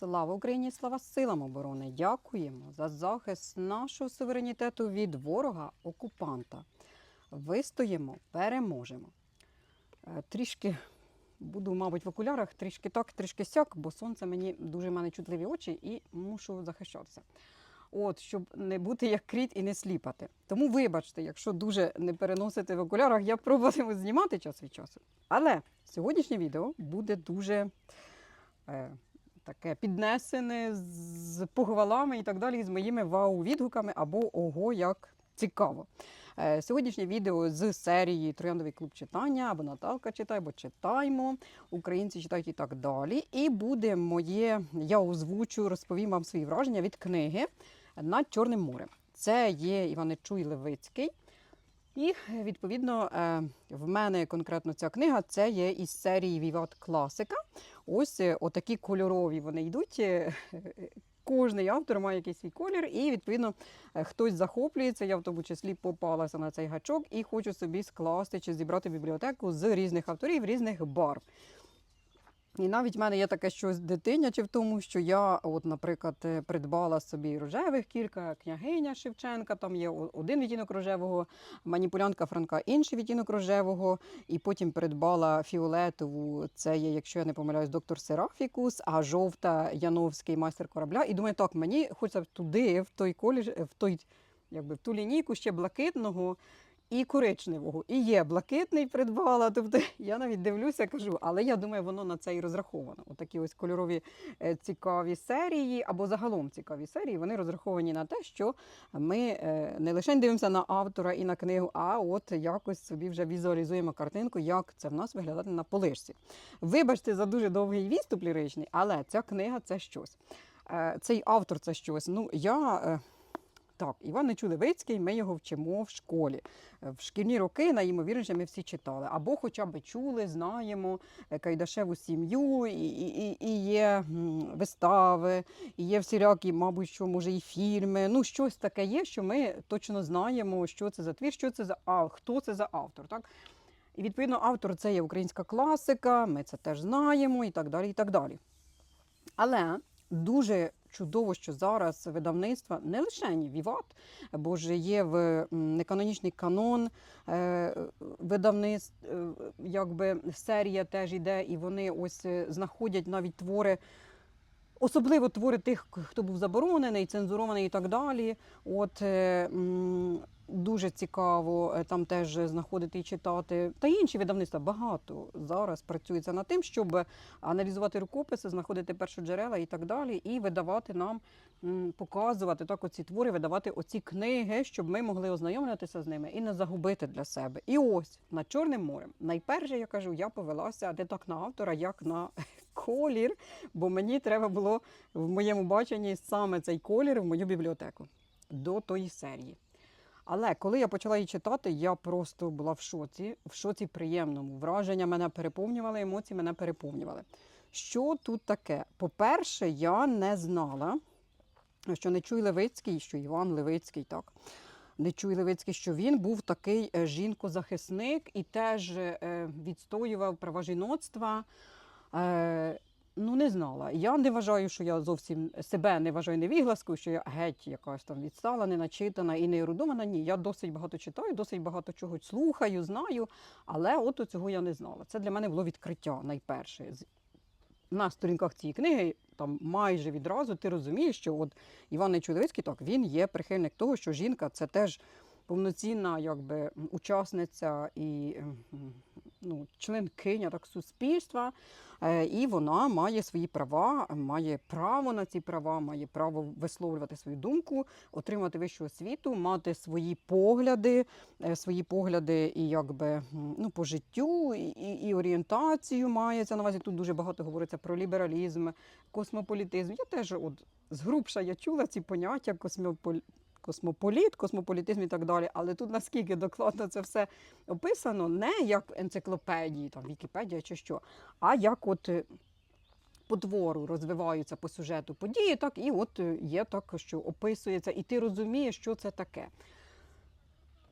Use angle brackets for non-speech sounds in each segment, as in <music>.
Слава Україні! Слава силам оборони! Дякуємо за захист нашого суверенітету від ворога окупанта. Вистоїмо, переможемо. Е, Трішки буду, мабуть, в окулярах, трішки так, трішки сяк, бо сонце мені дуже мене чутливі очі і мушу захищатися. От, щоб не бути як кріт і не сліпати. Тому вибачте, якщо дуже не переносити в окулярах, я пробуватиму знімати час від часу. Але сьогоднішнє відео буде дуже е, таке піднесене з похвалами і так далі, з моїми вау-відгуками або ого, як цікаво. Е, Сьогоднішнє відео з серії Трояндовий клуб читання або Наталка читає, або читаймо, українці читають і так далі. І буде моє, я озвучу, розповім вам свої враження від книги над Чорним морем. Це є Іваничуй Левицький. І відповідно е, в мене конкретно ця книга це є із серії Віват Класика. Ось е, отакі кольорові вони йдуть. Е, Кожний автор має якийсь свій колір, і відповідно хтось захоплюється. Я в тому числі попалася на цей гачок і хочу собі скласти чи зібрати бібліотеку з різних авторів, різних барв. І навіть в мене є таке щось дитиняче в тому, що я, от, наприклад, е, придбала собі рожевих кілька, княгиня Шевченка, там є один відтінок рожевого, маніпулянка Франка інший відтінок рожевого, і потім придбала фіолетову, це є, якщо я не помиляюсь, доктор Серафікус, а жовта Яновський майстер корабля. І думаю, так, мені хочеться туди, в той колір, в той, якби в ту лінійку ще блакитного і коричневого. І є блакитний придбала. Тобто <laughs> я навіть дивлюся, кажу, але я думаю, воно на це і розраховано. Отакі ось кольорові е, цікаві серії, або загалом цікаві серії, вони розраховані на те, що ми е, не лише дивимося на автора і на книгу, а от якось собі вже візуалізуємо картинку, як це в нас виглядає на полишці. Вибачте за дуже довгий відступ ліричний, але ця книга це щось. Е, Цей автор це щось. Ну, я. Так, Іван Нечулевицький, ми його вчимо в школі. Е, В шкільні роки, найімовірніше, ми всі читали. Або хоча б чули, знаємо е, Кайдашеву сім'ю, і, і- і є вистави, і є всілякі, мабуть, що може і фільми. Ну, щось таке є, що ми точно знаємо, що це за твір, що це за а, хто це за автор. Так? І відповідно, автор це є українська класика, ми це теж знаємо, і так далі. і так далі. Але дуже чудово, що зараз видавництва не лише Віват, бо ж є в неканонічний канон е, видавництв, е, якби серія теж іде, і вони ось е, знаходять навіть твори. Особливо твори тих, хто був заборонений, цензурований і так далі. От дуже цікаво е, там теж знаходити і читати. Та інші видавництва багато зараз працюється над тим, щоб аналізувати рукописи, знаходити першоджерела і так далі, і видавати нам, показувати так оці твори, видавати оці книги, щоб ми могли ознайомлюватися з ними і не загубити для себе. І ось над Чорним морем. Найперше я кажу, я повелася не так на автора, як на <laughs> колір, бо мені треба було в моєму баченні саме цей колір в мою бібліотеку до тої серії. Але коли я почала її читати, я просто була в шоці, в шоці приємному. Враження мене переповнювали, емоції мене переповнювали. Що тут таке? По-перше, я не знала, що не чуй Левицький, що Іван Левицький, так. Не чуй Левицький, що він був такий е, жінкозахисник і теж е, відстоював права жіноцтва. Ну, не знала. Я не вважаю, що я зовсім себе не вважаю невігласкою, що я геть якась там відстала, не начитана і не ерудована. Ні, я досить багато читаю, досить багато чого слухаю, знаю, але от цього я не знала. Це для мене було відкриття найперше. На сторінках цієї книги там майже відразу ти розумієш, що от Іван Нечудовицький, так він є прихильник того, що жінка це теж повноцінна якби, учасниця і м, м, ну, членкиня так, суспільства, Е, і вона має свої права, має право на ці права, має право висловлювати свою думку, отримати вищу освіту, мати свої погляди, е, свої погляди і якби ну, по життю, і, і, орієнтацію мається на увазі. Тут дуже багато говориться про лібералізм, космополітизм. Я теж от згрубша я чула ці поняття космополі... Космополіт, космополітизм і так далі, але тут наскільки докладно це все описано, не як енциклопедії, там Вікіпедія чи що, а як от е, по твору розвиваються по сюжету події, так і от е, є так, що описується, і ти розумієш, що це таке.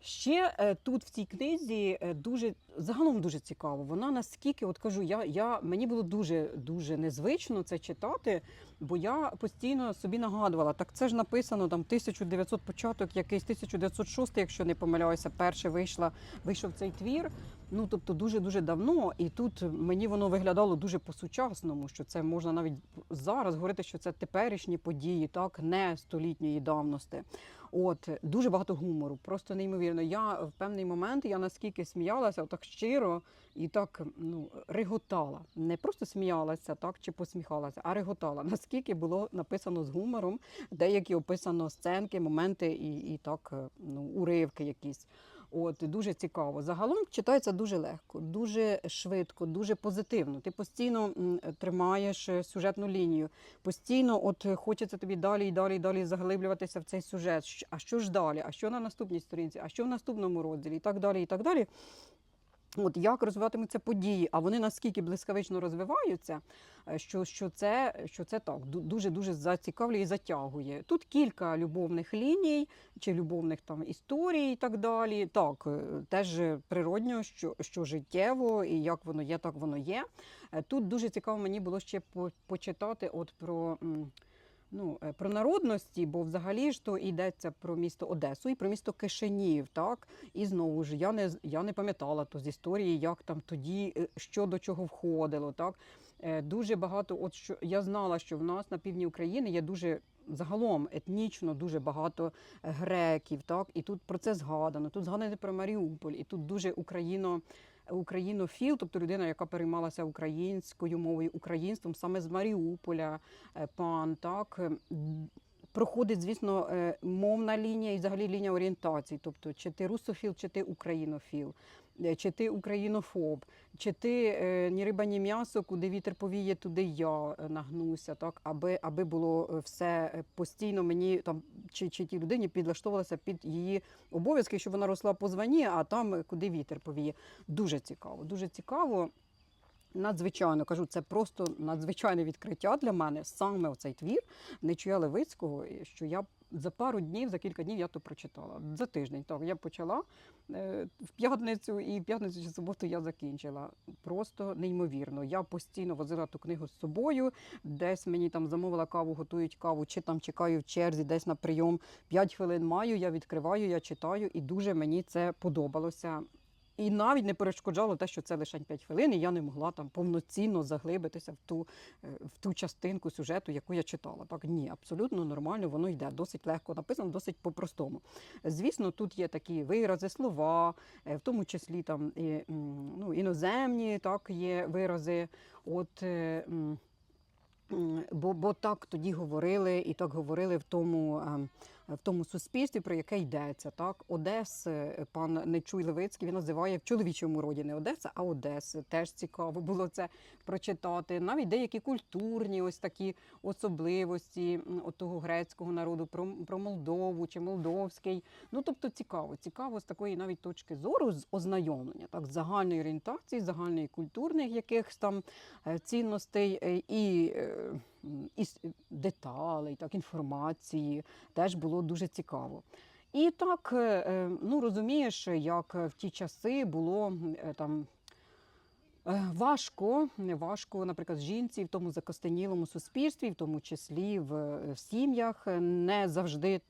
Ще е, тут в цій книзі е, дуже загалом дуже цікаво. Вона наскільки, от кажу, я, я мені було дуже дуже незвично це читати, бо я постійно собі нагадувала, так це ж написано там 1900 початок, якийсь 1906, якщо не помиляюся, перше вийшла, вийшов цей твір. Ну тобто дуже дуже давно, і тут мені воно виглядало дуже по-сучасному, що це можна навіть зараз говорити, що це теперішні події, так не столітньої давності. От дуже багато гумору, просто неймовірно. Я в певний момент я наскільки сміялася, так щиро і так ну реготала. Не просто сміялася, так чи посміхалася, а реготала. Наскільки було написано з гумором, деякі описано сценки, моменти і, і так ну уривки якісь. От дуже цікаво. Загалом читається дуже легко, дуже швидко, дуже позитивно. Ти постійно тримаєш е, сюжетну лінію. Постійно, от е, хочеться тобі далі і далі і далі заглиблюватися в цей сюжет. А що ж далі? А що на наступній сторінці? А що в наступному розділі? І так далі, і так далі. От як розвиватимуться події, а вони наскільки блискавично розвиваються, е, що, що, це, що це так дуже дуже зацікавлює і затягує. Тут кілька любовних ліній чи любовних там історій і так далі. Так, е, теж природньо, що, що життєво, і як воно є, так воно є. Е, Тут дуже цікаво мені було ще почитати от про. Ну, е, про народності, бо взагалі ж то йдеться про місто Одесу і про місто Кишинів, так і знову ж я не я не пам'ятала то з історії, як там тоді е, що до чого входило. Так Е, дуже багато. От що я знала, що в нас на півдні України є дуже загалом етнічно дуже багато греків. Так і тут про це згадано. Тут згадано про Маріуполь, і тут дуже україно. Українофіл, тобто людина, яка переймалася українською мовою, українством саме з Маріуполя, е, пан так. е, Проходить, звісно, е, мовна лінія і взагалі лінія орієнтації. Тобто, чи ти русофіл, чи ти українофіл, чи ти українофоб, чи ти е, ні риба, ні м'ясо, куди вітер повіє, туди я е, нагнуся, так аби, аби було е, все е, постійно мені там чи, чи тій людині підлаштовувалося під її обов'язки, щоб вона росла по званні, а там е, куди вітер повіє. Дуже цікаво, дуже цікаво. Надзвичайно кажу, це просто надзвичайне відкриття для мене саме оцей твір Нечуя Левицького, що я за пару днів, за кілька днів я то прочитала. За тиждень так я почала е, в п'ятницю, і в п'ятницю чи суботу я закінчила. Просто неймовірно. Я постійно возила ту книгу з собою. Десь мені там замовила каву, готують каву, чи там чекаю в черзі, десь на прийом. П'ять хвилин маю, я відкриваю, я читаю, і дуже мені це подобалося. І навіть не перешкоджало те, що це лише 5 хвилин, і я не могла там повноцінно заглибитися в ту, е, в ту частинку сюжету, яку я читала. Так ні, абсолютно нормально, воно йде. Досить легко написано, досить по-простому. Звісно, тут є такі вирази, слова, е, в тому числі там і, ну, іноземні так, є вирази. От, е, бо, бо так тоді говорили, і так говорили в тому. В тому суспільстві, про яке йдеться. Так, Одес, е, пан Нечуй Левицький, він називає в чоловічому роді не Одеса, а Одеси. Теж цікаво було це прочитати. Навіть деякі культурні ось такі особливості от того грецького народу, про, про Молдову чи Молдовський. Ну тобто цікаво, цікаво з такої навіть точки зору з ознайомлення, так, з загальної орієнтації, загальної культурних якихось там е, цінностей е, і. е, і деталей, так, інформації теж було дуже цікаво. І так, ну розумієш, як в ті часи було там. Е, Важко, важко, наприклад, жінці в тому закостенілому суспільстві, в тому числі в, е, в сім'ях, е, не завжди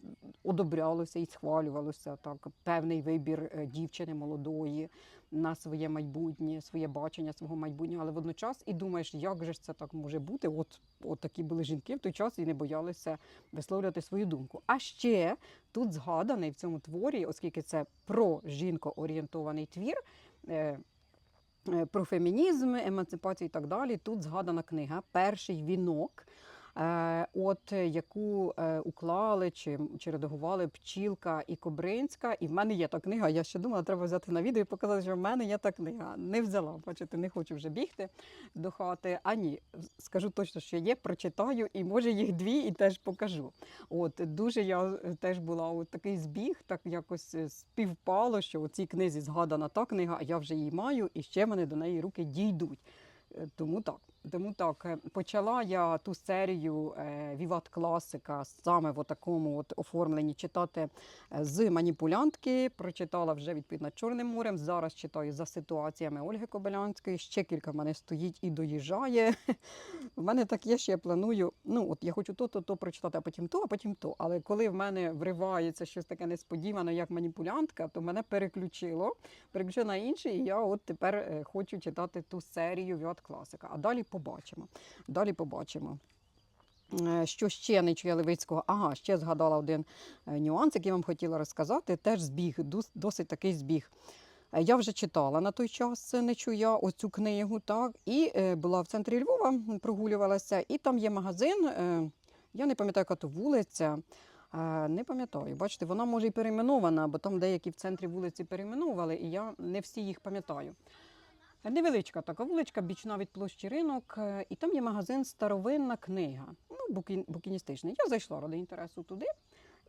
одобрялося і схвалювалося так певний вибір дівчини молодої на своє майбутнє, своє бачення свого майбутнього, але водночас і думаєш, як же ж це так може бути? От, от такі були жінки в той час і не боялися висловлювати свою думку. А ще тут згаданий в цьому творі, оскільки це про жінко-орієнтований твір. Е, Про фемінізм, емансипацію і так далі. Тут згадана книга Перший вінок, от е, яку е, уклали чи, чи редагували Пчілка і Кобринська. І в мене є та книга. Я ще думала, треба взяти на відео і показати, що в мене є та книга. Не взяла, бачите, не хочу вже бігти до хати. А ні, скажу точно, що є, прочитаю, і може їх дві, і теж покажу. От дуже я е, теж була от такий збіг, так якось е, співпало, що у цій книзі згадана та книга, а я вже її маю, і ще мене до неї руки дійдуть. Е, Тому так. Тому так, е, почала я ту серію е, Віват Класика саме в такому от оформленні читати е, з маніпулянтки. Прочитала вже відповідно Чорним морем. Зараз читаю за ситуаціями Ольги Кобилянської. Ще кілька в мене стоїть і доїжджає. <laughs> В мене так є, що я планую. Ну, от я хочу то, то, то прочитати, а потім то, а потім то. Але коли в мене вривається щось таке несподіване, як маніпулянтка, то мене переключило, переключило на інше, і я от тепер е, хочу читати ту серію Віат Класика. А далі побачимо. Далі побачимо. Е, Що ще Нечуя Левицького? Ага, ще згадала один е, нюанс, який вам хотіла розказати. Теж збіг, досить такий збіг. Е, Я вже читала на той час Нечуя оцю книгу, так, і була в центрі Львова, прогулювалася, і там є магазин. Я не пам'ятаю, яка то вулиця. Не пам'ятаю, бачите, вона може і перейменована, бо там деякі в центрі вулиці перейменовували, і я не всі їх пам'ятаю. Невеличка така вуличка, бічна від площі ринок, е, і там є магазин Старовинна книга. Ну, букі- букіністичний. Я зайшла ради інтересу туди.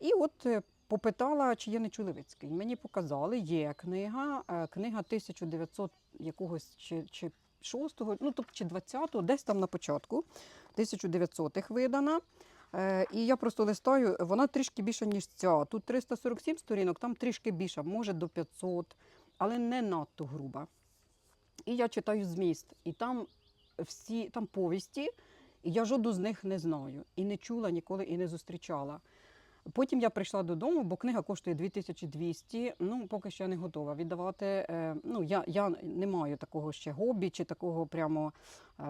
І от е, попитала, чи є Нечулевицький. Мені показали, є книга, е, книга 1900 якогось чи, чи 6-го, ну тобто чи 20-го, десь там на початку, 1900-х видана. І я просто листаю, вона трішки більша, ніж ця. Тут 347 сторінок, там трішки більша, може до 500, але не надто груба. І я читаю зміст, і там всі там повісті, і я жодну з них не знаю. І не чула ніколи і не зустрічала. Потім я прийшла додому, бо книга коштує 2200. Ну, поки що я не готова віддавати. Е, Ну, я, я не маю такого ще хобі чи такого прямо е,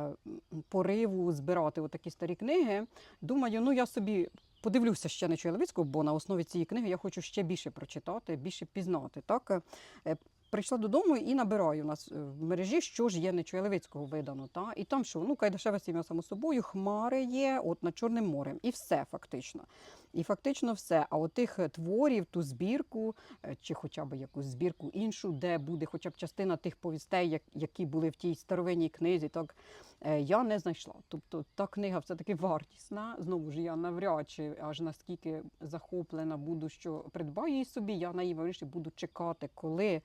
пориву збирати отакі старі книги. Думаю, ну я собі подивлюся ще на Чоловіцького, бо на основі цієї книги я хочу ще більше прочитати, більше пізнати. Так? Прийшла додому і набираю нас е, в мережі, що ж є Нечуялевицького видано. Та? І там що? Ну, Кайдашеве сім'я само собою, хмари є, от над Чорним морем. І все фактично. І фактично все. А от тих е, творів, ту збірку, е, чи хоча б якусь збірку іншу, де буде хоча б частина тих повістей, які були в тій старовинній книзі, так е, я не знайшла. Тобто та книга все-таки вартісна. Знову ж я навряд чи аж наскільки захоплена буду, що придбаю її собі. Я найвірніше буду чекати, коли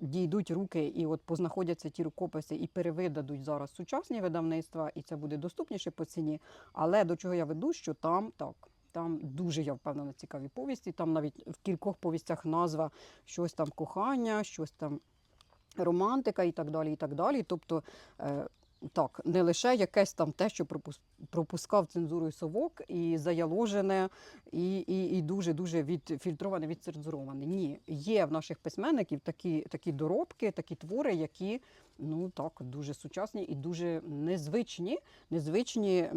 дійдуть руки і от познаходяться ті рукописи і перевидадуть зараз сучасні видавництва, і це буде доступніше по ціні. Але до чого я веду, що там так. Там дуже я впевнена цікаві повісті. Там навіть в кількох повістях назва щось там кохання, щось там романтика і так далі. і так далі. Тобто, е, так, не лише якесь там те, що пропус- пропускав цензурою совок, і заяложене, і, і, і дуже-дуже відфільтроване, відцензуроване. Ні, є в наших письменників такі, такі доробки, такі твори, які ну так дуже сучасні і дуже незвичні, незвичні е,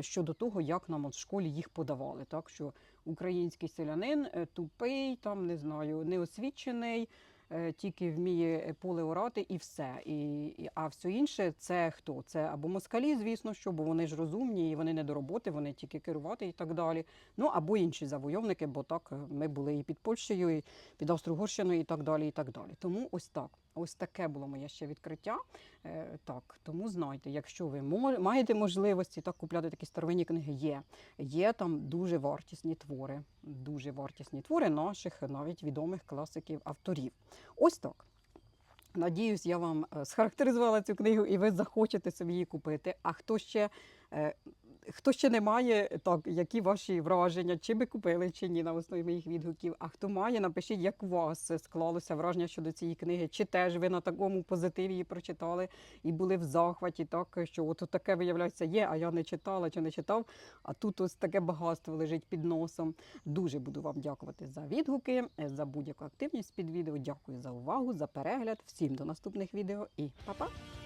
щодо того, як нам от в школі їх подавали. Так що український селянин е, тупий, там не знаю, неосвічений. Е, Тільки вміє поле орати і все. І, і, а все інше це хто? Це або москалі, звісно, що, бо вони ж розумні, і вони не до роботи, вони тільки керувати і так далі. Ну або інші завойовники, бо так е, ми були і під Польщею, і під Австро-Угорщиною, і так далі. і так далі. Тому ось так. Ось таке було моє ще відкриття. Е, так, тому знайте, якщо ви маєте можливості так купляти такі старовинні книги, є. Є там дуже вартісні твори, дуже вартісні твори наших навіть відомих класиків авторів. Ось так. Надіюсь, я вам е, схарактеризувала цю книгу, і ви захочете собі її купити. А хто ще, е, хто ще не має, так, які ваші враження, чи ви купили, чи ні на основі моїх відгуків. А хто має, напишіть, як у вас склалося враження щодо цієї книги, чи теж ви на такому позитиві її прочитали і були в захваті, так що от таке виявляється є, а я не читала чи не читав. А тут ось таке багатство лежить під носом. Дуже буду вам дякувати за відгуки, е, за будь-яку активність під відео. Дякую за увагу, за перегляд. Всім до наступних відео і па-па!